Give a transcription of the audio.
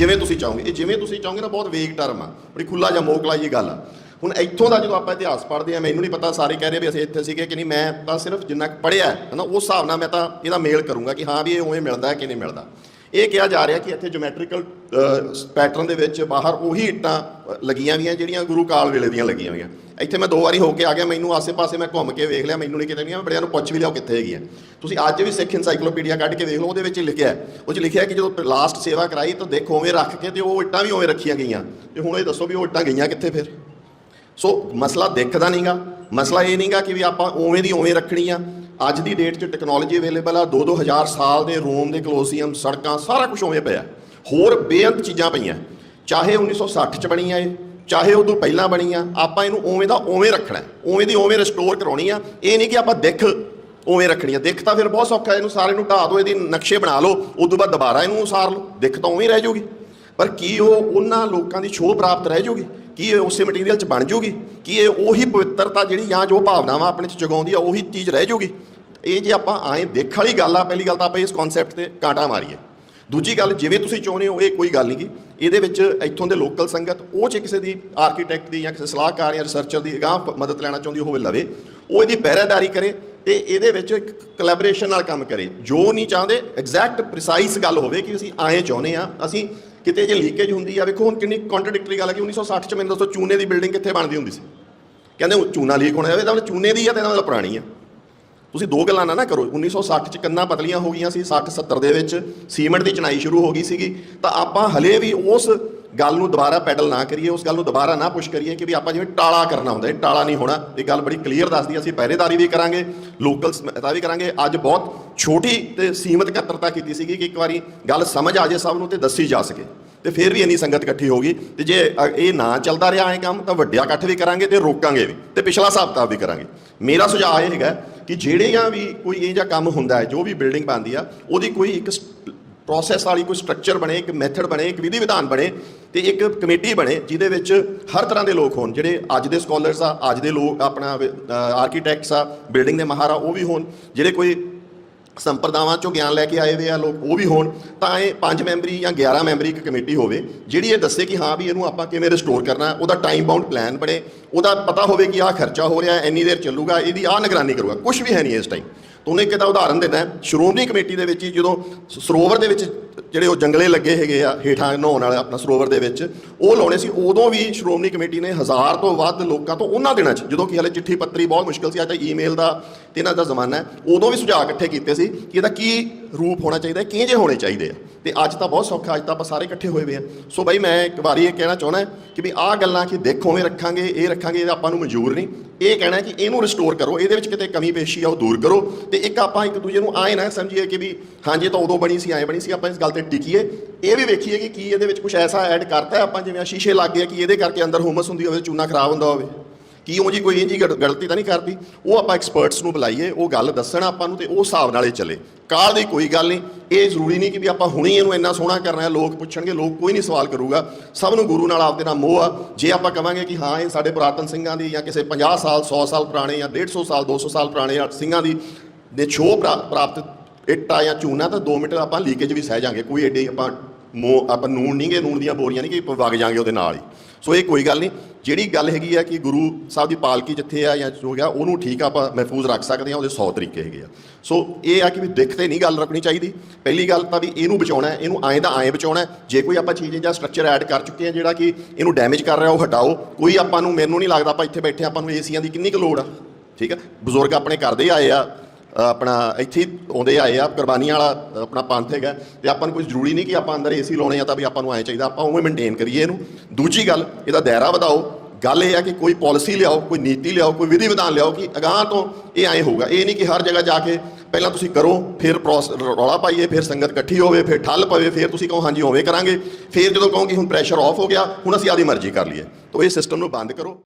ਜਿਵੇਂ ਤੁਸੀਂ ਚਾਹੋਗੇ। ਇਹ ਜਿਵੇਂ ਤੁਸੀਂ ਚਾਹੋਗੇ ਨਾ ਬਹੁਤ ਵੇਗ ਟਰਮ ਆ। ਬੜੀ ਖੁੱਲਾ ਜਾਂ ਮੋਕਲਾ ਜੀ ਗੱਲ ਆ। ਹੁਣ ਇੱਥੋਂ ਦਾ ਜਦੋਂ ਆਪਾਂ ਇਤਿਹਾਸ ਪੜ੍ਹਦੇ ਆ, ਮੈਨੂੰ ਨਹੀਂ ਪਤਾ, ਸਾਰੇ ਕਹਿ ਰਹੇ ਵੀ ਅਸੀਂ ਇੱਥੇ ਸੀਗੇ ਕਿ ਨਹੀਂ, ਮੈਂ ਤਾਂ ਸਿਰਫ ਜਿੰਨਾ ਕੁ ਪੜ੍ਹਿਆ ਹੈ ਨਾ ਉਸ ਹਿਸਾਬ ਨਾਲ ਮੈਂ ਤਾਂ ਇਹਦਾ ਮੇਲ ਕਰੂੰਗਾ ਕਿ ਹਾਂ ਵੀ ਇਹ ਉਵੇਂ ਮਿਲਦਾ ਹੈ ਕਿ ਨਹੀਂ ਮਿਲਦਾ। ਇਹ ਕਿਹਾ ਜਾ ਰਿਹਾ ਕਿ ਇੱਥੇ ਜਿਓਮੈਟ੍ਰੀਕਲ ਪੈਟਰਨ ਦੇ ਵਿੱਚ ਬਾਹਰ ਉਹੀ ਇੱਟਾਂ ਲੱਗੀਆਂ ਵੀਆਂ ਜਿਹੜੀਆਂ ਗੁਰੂ ਕਾਲ ਵੇਲੇ ਦੀਆਂ ਲੱਗੀਆਂ ਹੋਈਆਂ। ਇੱਥੇ ਮੈਂ ਦੋ ਵਾਰੀ ਹੋ ਕੇ ਆ ਗਿਆ, ਮੈਨੂੰ ਆਸੇ-ਪਾਸੇ ਮੈਂ ਘੁੰਮ ਕੇ ਵੇਖ ਲਿਆ, ਮੈਨੂੰ ਨਹੀਂ ਕਿਤੇ ਨਹੀਂ ਮੈਂ ਬੜਿਆਂ ਨੂੰ ਪੁੱਛ ਵੀ ਲਿਆ ਕਿੱਥੇ ਹੈਗੀਆਂ। ਤੁਸੀਂ ਅੱਜ ਵੀ ਸਿੱਖ ਇਨਸਾਈਕਲੋਪੀਡੀਆ ਕੱਢ ਕੇ ਵੇਖ ਲਓ, ਉਹਦੇ ਵਿੱਚ ਲਿਖਿਆ ਉਹ 'ਚ ਲਿਖਿਆ ਕਿ ਜਦੋਂ ਲਾਸਟ ਸੇਵਾ ਕਰਾਈ ਤਾਂ ਦੇਖੋ ਉਵੇਂ ਰੱਖ ਕੇ ਤੇ ਉਹ ਇੱਟਾਂ ਵੀ ਉਵੇਂ ਰੱਖੀਆਂ ਗਈਆਂ। ਤੇ ਹੁਣ ਇਹ ਦੱਸੋ ਵੀ ਉਹ ਇੱਟਾਂ ਗਈਆਂ ਕਿੱਥੇ ਫਿਰ? ਸੋ ਮਸਲਾ ਦੇਖਦਾ ਨਹੀਂਗਾ ਮਸਲਾ ਇਹ ਨਹੀਂਗਾ ਕਿ ਵੀ ਆਪਾਂ ਉਵੇਂ ਦੀ ਉਵੇਂ ਰੱਖਣੀ ਆ। ਅੱਜ ਦੀ ਡੇਟ 'ਚ ਟੈਕਨੋਲੋਜੀ ਅਵੇਲੇਬਲ ਆ 2-2000 ਸਾਲ ਦੇ ਰੋਮ ਦੇ ਕਲੋਸੀਅਮ ਸੜਕਾਂ, ਸਾਰਾ ਕੁਝ ਉਵੇਂ ਪਿਆ। ਹੋਰ ਬੇਅੰਤ ਚੀਜ਼ਾਂ ਪਈਆਂ। ਚਾਹੇ 1960 'ਚ ਬਣੀਆਂ ਇਹ ਚਾਹੇ ਉਦੋਂ ਪਹਿਲਾਂ ਬਣੀ ਆ ਆਪਾਂ ਇਹਨੂੰ ਉਵੇਂ ਦਾ ਉਵੇਂ ਰੱਖਣਾ ਉਵੇਂ ਦੀ ਉਵੇਂ ਰਿਸਟੋਰ ਕਰਾਉਣੀ ਆ। ਇਹ ਨਹੀਂ ਕਿ ਆਪਾਂ ਦਿੱਖ ਉਵੇਂ ਰੱਖਣੀ ਆ। ਦਿੱਖ ਤਾਂ ਫਿਰ ਬਹੁਤ ਸੌਖਾ ਇਹਨੂੰ ਸਾਰੇ ਨੂੰ ਢਾਹ ਦਿਓ, ਇਹਦੀ ਨਕਸ਼ੇ ਬਣਾ ਲਓ ਉਸ ਤੋਂ ਬਾਅਦ ਦੁਬਾਰਾ ਇਹਨੂੰ ਉਸਾਰ ਲਓ। ਦਿੱਖ ਤਾਂ ਉਵੇਂ ਰਹਿ ਜਾਊਗੀ ਪਰ ਕੀ ਉਹ ਉਹਨਾਂ ਲੋਕਾਂ ਦੀ ਛੋਹ ਪ੍ਰਾਪਤ ਰਹਿ ਜਾਊਗੀ ਕੀ ਇਹ ਉਸੇ ਮਟੀਰੀਅਲ 'ਚ ਬਣ ਜੂਗੀ? ਕੀ ਇਹ ਉਹੀ ਪਵਿੱਤਰਤਾ ਜਿਹੜੀ ਜਾਂ ਜੋ ਭਾਵਨਾਵਾਂ ਆਪਣੇ 'ਚ ਜਗਾਉਂਦੀ ਆ, ਉਹੀ ਚੀਜ਼ ਰਹਿ ਜੂਗੀ? ਇਹ ਜੇ ਆਪਾਂ ਆਏ ਦੇਖ ਵਾਲੀ ਗੱਲ ਆ, ਪਹਿਲੀ ਗੱਲ ਤਾਂ ਆਪਾਂ ਇਸ ਕਨਸੈਪਟ ਤੇ ਕਾਂਟਾ ਮਾਰੀਏ। ਦੂਜੀ ਗੱਲ, ਜਿਵੇਂ ਤੁਸੀਂ ਚਾਹੁੰਦੇ ਹੋ, ਇਹ ਕੋਈ ਗੱਲ ਨਹੀਂ ਗੀ ਇਹਦੇ ਵਿੱਚ ਇੱਥੋਂ ਦੇ ਲੋਕਲ ਸੰਗਤ, ਉਹ ਚ ਕਿਸੇ ਦੀ ਆਰਕੀਟੈਕਟ ਦੀ ਜਾਂ ਕਿਸੇ ਸਲਾਹਕਾਰ ਜਾਂ ਰਿਸਰਚਰ ਦੀ ਅਗਾਂਹ ਮਦਦ ਲੈਣਾ ਚਾਹੁੰਦੀ ਹੋਵੇ ਲਵੇ, ਉਹ ਇਹਦੀ ਪਹਿਰੇਦਾਰੀ ਕਰੇ ਤੇ ਇਹਦੇ ਵਿੱਚ ਇੱਕ ਕੋਲੈਬੋਰੇਸ਼ਨ ਨਾਲ ਕੰਮ ਕਰੇ। ਜੋ ਨਹੀਂ ਚਾਹੁੰਦੇ ਐਗਜ਼ੈਕਟ ਪ੍ਰੀਸਾਈਜ਼ ਗੱਲ ਹੋਵੇ ਕਿ ਅਸੀਂ ਆਏ ਚਾਹੁੰਦੇ ਆ, ਅਸੀਂ ਕਿਤੇ ਜੇ ਲੀਕੇਜ ਹੁੰਦੀ ਆ, ਵੇਖੋ ਹੁਣ ਕਿੰਨੀ ਕੰਟਰਡਿਕਟਰੀ ਗੱਲ ਹੈ ਕਿ 1960 ਚ ਮੈਨੂੰ ਦੱਸੋ ਚੂਨੇ ਦੀ ਬਿਲਡਿੰਗ ਕਿੱਥੇ ਬਣਦੀ ਹੁੰਦੀ ਸੀ? ਕਹਿੰਦੇ ਉਹ ਚੂਨਾ ਲੀਕ ਹੋਣਾ ਜਾਵੇ ਤਾਂ ਮਤਲਬ ਚੂਨੇ ਦੀ ਆ ਤੇ ਇਹਦਾ ਮਤਲਬ ਪੁਰਾਣੀ ਆ। ਤੁਸੀਂ ਦੋ ਗੱਲਾਂ ਨਾ ਨਾ ਕਰੋ। 1960 ਚ ਕੰਨਾਂ ਪਤਲੀਆਂ ਹੋ ਗਈਆਂ ਸੀ? 60 70 ਦੇ ਵਿੱਚ ਸੀਮੈਂਟ ਦੀ ਚਣਾਈ ਸ਼ੁਰੂ ਹੋ ਗਈ ਸੀਗੀ। ਤਾਂ ਆਪਾਂ ਹਲੇ ਵੀ ਉਸ ਗੱਲ ਨੂੰ ਦੁਬਾਰਾ ਪੈਡਲ ਨਾ ਕਰੀਏ, ਉਸ ਗੱਲ ਨੂੰ ਦੁਬਾਰਾ ਨਾ ਪੁਸ਼ ਕਰੀਏ ਕਿ ਵੀ ਆਪਾਂ ਜਿਵੇਂ ਟਾਲਾ ਕਰਨਾ ਹੁੰਦਾ ਇਹ ਟਾਲਾ ਨਹੀਂ ਹੋਣਾ। ਇਹ ਗੱਲ ਬੜੀ ਕਲੀਅਰ ਦੱਸਦੀ ਅਸੀਂ ਪਹਿਰੇਦਾਰੀ ਵੀ ਕਰਾਂਗੇ ਲੋਕਲ ਸਮਤਾ ਵੀ ਕਰਾਂਗੇ। ਅੱਜ ਬਹੁਤ ਛੋਟੀ ਤੇ ਸੀਮਤ ਇਕੱਤਰਤਾ ਕੀਤੀ ਸੀਗੀ ਕਿ ਇੱਕ ਵਾਰੀ ਗੱਲ ਸਮਝ ਆ ਜੇ ਸਭ ਨੂੰ ਤੇ ਦੱਸੀ ਜਾ ਸਕੇ। ਤੇ ਫਿਰ ਵੀ ਇੰਨੀ ਸੰਗਤ ਇਕੱਠੀ ਹੋ ਗਈ ਤੇ ਜੇ ਇਹ ਨਾ ਚੱਲਦਾ ਰਿਹਾ ਐ ਕੰਮ, ਤਾਂ ਵੱਡਿਆ ਇਕੱਠ ਵੀ ਕਰਾਂਗੇ ਤੇ ਰੋਕਾਂਗੇ ਵੀ ਤੇ ਪਿਛਲਾ ਹਿਸਾਬ ਕਿਤਾਬ ਵੀ ਕਰਾਂਗੇ। ਮੇਰਾ ਸੁਝਾਅ ਇਹ ਹੈਗਾ ਕਿ ਜਿਹੜੀਆਂ ਵੀ ਕੋਈ ਇਹ ਜਿਹਾ ਕੰਮ ਹੁੰਦਾ ਹੈ, ਜੋ ਵੀ ਬਿਲਡਿੰਗ ਬਣਦੀ ਆ, ਉਹਦੀ ਕੋਈ ਇੱਕ ਪ੍ਰੋਸੈਸ ਵਾਲੀ ਕੋਈ ਸਟਰਕਚਰ ਬਣੇ, ਇੱਕ ਮੈਥਡ ਬਣੇ, ਇੱਕ ਵਿਧੀ ਵਿਧਾਨ ਬਣੇ ਤੇ ਇੱਕ ਕਮੇਟੀ ਬਣੇ ਜਿਹਦੇ ਵਿੱਚ ਹਰ ਤਰ੍ਹਾਂ ਦੇ ਲੋਕ ਹੋਣ ਜਿਹੜੇ ਅੱਜ ਦੇ ਸਕਾਲਰਸ ਆ ਅੱਜ ਦੇ ਲੋਕ ਆਪਣਾ ਆਰਕੀਟੈਕਟਸ ਆ ਬਿਲਡਿੰਗ ਦੇ ਮਹਾਰਾ ਉਹ ਵੀ ਹੋਣ। ਜਿਹੜੇ ਕੋਈ ਸੰਪਰਦਾਵਾਂ ਚੋਂ ਗਿਆਨ ਲੈ ਕੇ ਆਏ ਹੋਏ ਆ ਲੋਕ ਉਹ ਵੀ ਹੋਣ। ਤਾਂ ਇਹ ਪੰਜ ਮੈਂਬਰੀ ਜਾਂ 11 ਮੈਂਬਰੀ ਇੱਕ ਕਮੇਟੀ ਹੋਵੇ ਜਿਹੜੀ ਇਹ ਦੱਸੇ ਕਿ ਹਾਂ ਵੀ ਇਹਨੂੰ ਆਪਾਂ ਕਿਵੇਂ ਰਿਸਟੋਰ ਕਰਨਾ ਉਹਦਾ ਟਾਈਮ ਬਾਉਂਡ ਪਲਾਨ ਬਣੇ। ਉਹਦਾ ਪਤਾ ਹੋਵੇ ਕਿ ਆਹ ਖਰਚਾ ਹੋ ਰਿਹਾ ਹੈ, ਇੰਨੀ ਦੇਰ ਚੱਲੂਗਾ ਇਹਦੀ ਆਹ ਨਿਗਰਾਨੀ ਕਰੂਗਾ। ਕੁਝ ਵੀ ਹੈ ਨਹੀਂ ਇਸ ਟਾਈਮ ਤੁਹਾਨੂੰ ਇੱਕ ਇਹਦਾ ਉਦਾਹਰਨ ਦਿੰਦਾ ਸ਼੍ਰੋਮਣੀ ਕਮੇਟੀ ਦੇ ਵਿੱਚ ਹੀ ਜਦੋਂ ਸਰੋਵਰ ਦੇ ਵਿੱਚ ਜਿਹੜੇ ਉਹ ਜੰਗਲੇ ਲੱਗੇ ਹੈਗੇ ਆ, ਹੇਠਾਂ ਨਹਾਉਣ ਵਾਲੇ ਆਪਣਾ ਸਰੋਵਰ ਦੇ ਵਿੱਚ, ਉਹ ਲਾਉਣੇ ਸੀ। ਉਦੋਂ ਵੀ ਸ਼੍ਰੋਮਣੀ ਕਮੇਟੀ ਨੇ ਹਜ਼ਾਰ ਤੋਂ ਵੱਧ ਲੋਕਾਂ ਤੋਂ ਉਹਨਾਂ ਦਿਨਾਂ 'ਚ, ਜਦੋਂ ਕਿ ਹਲੇ ਚਿੱਠੀ ਪੱਤਰੀ ਬਹੁਤ ਮੁਸ਼ਕਲ ਸੀ, ਅੱਜ ਈਮੇਲ ਦਾ ਤੇ ਇਹਨਾਂ ਦਾ ਜ਼ਮਾਨਾ ਹੈ, ਉਦੋਂ ਵੀ ਸੁਝਾਅ ਇਕੱਠੇ ਕੀਤੇ ਸੀ ਕਿ ਇਹਦਾ ਕੀ ਰੂਪ ਹੋਣਾ ਚਾਹੀਦਾ ਹੈ ਕਿਹੋ ਹੋਣੇ ਚਾਹੀਦੇ ਆ। ਤੇ ਅੱਜ ਤਾਂ ਬਹੁਤ ਸੌਖਾ, ਅੱਜ ਤਾਂ ਆਪਾਂ ਸਾਰੇ ਇਕੱਠੇ ਹੋਏ ਹੋਏ ਆ। ਸੋ ਬਾਈ, ਮੈਂ ਇੱਕ ਵਾਰੀ ਇਹ ਕਹਿਣਾ ਚਾਹੁੰਦਾ ਕਿ ਵੀ ਆਹ ਗੱਲਾਂ ਕਿ ਦੇਖੋਵੇਂ ਰੱਖਾਂਗੇ, ਇਹ ਰੱਖਾਂਗੇ, ਇਹ ਆਪਾਂ ਨੂੰ ਮਨਜ਼ੂਰ ਨਹੀਂ। ਇਹ ਕਹਿਣਾ ਕਿ ਇਹਨੂੰ ਰਿਸਟੋਰ ਕਰੋ, ਇਹਦੇ ਵਿੱਚ ਕਿਤੇ ਕਮੀ ਪੇਸ਼ੀ ਆ, ਉਹ ਦੂਰ ਕਰੋ। ਤੇ ਇੱਕ ਆਪਾਂ ਇੱਕ ਦੂਜੇ ਨੂੰ ਆਏ ਨਾ ਸਮਝੀਏ ਕਿ ਵੀ ਹਾਂਜੀ ਤਾਂ ਉਦੋਂ ਬਣੀ ਸੀ, ਐਂ ਬਣੀ ਸੀ, ਆਪਾਂ ਇਸ ਗੱਲ ਤੇ ਟਿਕੀਏ ਇਹ ਵੀ ਵੇਖੀਏ ਕਿ ਕੀ ਇਹਦੇ ਵਿੱਚ ਕੁਝ ਐਸਾ ਐਡ ਕਰਤਾ ਆਪਾਂ, ਜਿਵੇਂ ਸ਼ੀਸ਼ੇ ਲੱਗ ਗਏ, ਕਿ ਇਹਦੇ ਕਰਕੇ ਅੰਦਰ ਹੁਮਸ ਹੁੰਦੀ ਹੋਵੇ, ਚੂਨਾ ਖਰਾਬ ਹੁੰਦਾ ਹੋਵੇ। ਕੀ ਉਹ ਜੀ ਕੋਈ ਇੰਜੀ ਗਲਤੀ ਤਾਂ ਨਹੀਂ ਕਰਦੀ? ਉਹ ਆਪਾਂ ਐਕਸਪਰਟਸ ਨੂੰ ਬੁਲਾਈਏ, ਉਹ ਗੱਲ ਦੱਸਣ ਆਪਾਂ ਨੂੰ ਤੇ ਉਹ ਹਿਸਾਬ ਨਾਲ ਹੀ ਚੱਲੇ। ਕਾਲ ਦੀ ਕੋਈ ਗੱਲ ਨਹੀਂ। ਇਹ ਜ਼ਰੂਰੀ ਨਹੀਂ ਕਿ ਵੀ ਆਪਾਂ ਹੁਣੇ ਇਹਨੂੰ ਇੰਨਾ ਸੋਹਣਾ ਕਰਨਾ ਹੈ, ਲੋਕ ਪੁੱਛਣਗੇ, ਲੋਕ ਕੋਈ ਨਹੀਂ ਸਵਾਲ ਕਰੂਗਾ। ਸਭ ਨੂੰ ਗੁਰੂ ਨਾਲ ਆਪਦੇ ਨਾਲ ਮੋਹ ਆ। ਜੇ ਆਪਾਂ ਕਵਾਂਗੇ ਕਿ ਹਾਂ, ਇਹ ਸਾਡੇ ਪੁਰਾਤਨ ਸਿੰਘਾਂ ਦੀ ਜਾਂ ਕਿਸੇ 50 ਸਾਲ 100 ਸਾਲ ਪੁਰਾਣੇ ਜਾਂ 150 ਸਾਲ 200 ਸਾਲ ਪੁਰਾਣੇ ਸਿੰਘਾਂ ਦੀ ਨੇ ਛੋ ਪ੍ਰਾ- ਪ੍ਰਾਪਤ ਇੱਟਾ ਜਾਂ ਚੂਨਾ ਤਾਂ 2 ਮੀਟਰ ਆਪਾਂ ਲੀਕੇਜ ਵੀ ਸਹਿ ਜਾਾਂਗੇ। ਕੋਈ ਏਡੀ ਆਪਾਂ ਮੋ ਆਪਾਂ ਨੂਣ ਨਹੀਂਗੇ ਨੂਣ ਦੀਆਂ ਬੋਰੀਆਂ ਨਹੀਂ ਕਿ ਵਗ ਜਾਾਂਗੇ ਉਹਦੇ ਨਾਲ ਹੀ। ਸੋ ਇਹ ਕੋਈ ਗੱਲ ਨਹੀਂ ਜਿਹੜੀ ਗੱਲ ਹੈਗੀ ਆ ਕਿ ਗੁਰੂ ਸਾਹਿਬ ਦੀ ਪਾਲਕੀ ਜਿੱਥੇ ਆ ਜਾਂ ਜੋ ਗਿਆ ਉਹਨੂੰ ਠੀਕ ਆਪਾਂ ਮਹਿਫੂਜ਼ ਰੱਖ ਸਕਦੇ ਆ, ਉਹਦੇ 100 ਤਰੀਕੇ ਹੈਗੇ ਆ। ਸੋ ਇਹ ਆ ਕਿ ਵੀ ਦਿੱਖ ਤੇ ਨਹੀਂ ਗੱਲ ਰੱਖਣੀ ਚਾਹੀਦੀ। ਪਹਿਲੀ ਗੱਲ ਤਾਂ ਵੀ ਇਹਨੂੰ ਬਚਾਉਣਾ ਇਹਨੂੰ ਐਂ ਦਾ ਐਂ ਬਚਾਉਣਾ ਜੇ ਕੋਈ ਆਪਾਂ ਚੀਜ਼ ਜਾਂ ਸਟਰਕਚਰ ਐਡ ਕਰ ਚੁੱਕੇ ਆ ਜਿਹੜਾ ਕਿ ਇਹਨੂੰ ਡੈਮੇਜ ਕਰ ਰਿਹਾ, ਉਹ ਹਟਾਓ। ਕੋਈ ਆਪਾਂ ਨੂੰ, ਮੈਨੂੰ ਨਹੀਂ ਲੱਗਦਾ ਆਪਾਂ ਇੱਥੇ ਬੈਠੇ ਆਪਾਂ ਨੂੰ ਏਸੀਆਂ ਦੀ ਕਿੰਨੀ ਕੁ ਲੋੜ ਆ। ਠੀਕ ਆ? ਬਜ਼ੁਰਗ ਆਪਣੇ ਕਰਦੇ ਹੀ ਆਏ ਆ ਆਪਣਾ ਇੱਥੇ ਆਉਂਦੇ ਆਏ ਆ, ਕੁਰਬਾਨੀਆਂ ਵਾਲਾ ਆਪਣਾ ਪੰਥ ਹੈਗਾ। ਤੇ ਆਪਾਂ ਨੂੰ ਕੋਈ ਜ਼ਰੂਰੀ ਨਹੀਂ ਕਿ ਆਪਾਂ ਅੰਦਰ ਏਸੀ ਲਾਉਣੇ ਆ ਤਾਂ ਵੀ ਆਪਾਂ ਨੂੰ ਐਂ ਚਾਹੀਦਾ, ਆਪਾਂ ਉਵੇਂ ਮੇਨਟੇਨ ਕਰੀਏ ਇਹਨੂੰ। ਦੂਜੀ ਗੱਲ, ਇਹਦਾ ਦਾਇਰਾ ਵਧਾਓ। ਗੱਲ ਇਹ ਆ ਕਿ ਕੋਈ ਪਾਲਿਸੀ ਲਿਆਓ, ਕੋਈ ਨੀਤੀ ਲਿਆਓ, ਕੋਈ ਵਿਧੀ ਵਿਧਾਨ ਲਿਆਓ ਕਿ ਅਗਾਹ ਤੋਂ ਇਹ ਐਂ ਹੋਊਗਾ। ਇਹ ਨਹੀਂ ਕਿ ਹਰ ਜਗ੍ਹਾ ਜਾ ਕੇ ਪਹਿਲਾਂ ਤੁਸੀਂ ਕਰੋ, ਫਿਰ ਪ੍ਰੋਸ- ਰੌਲਾ ਪਾਈਏ, ਫਿਰ ਸੰਗਤ ਇਕੱਠੀ ਹੋਵੇ, ਫਿਰ ਠੱਲ ਪਵੇ, ਫਿਰ ਤੁਸੀਂ ਕਹੋ, ਹਾਂਜੀ ਹੋਵੇ ਕਰਾਂਗੇ। ਫਿਰ ਜਦੋਂ ਕਹੋ ਕਿ ਹੁਣ ਪ੍ਰੈਸ਼ਰ ਆਫ ਹੋ ਗਿਆ, ਹੁਣ ਅਸੀਂ ਆਦੀ ਮਰਜ਼ੀ ਕਰ ਲਈਏ। ਤਾਂ ਇਹ ਸਿਸਟਮ ਨੂੰ ਬੰਦ ਕਰੋ।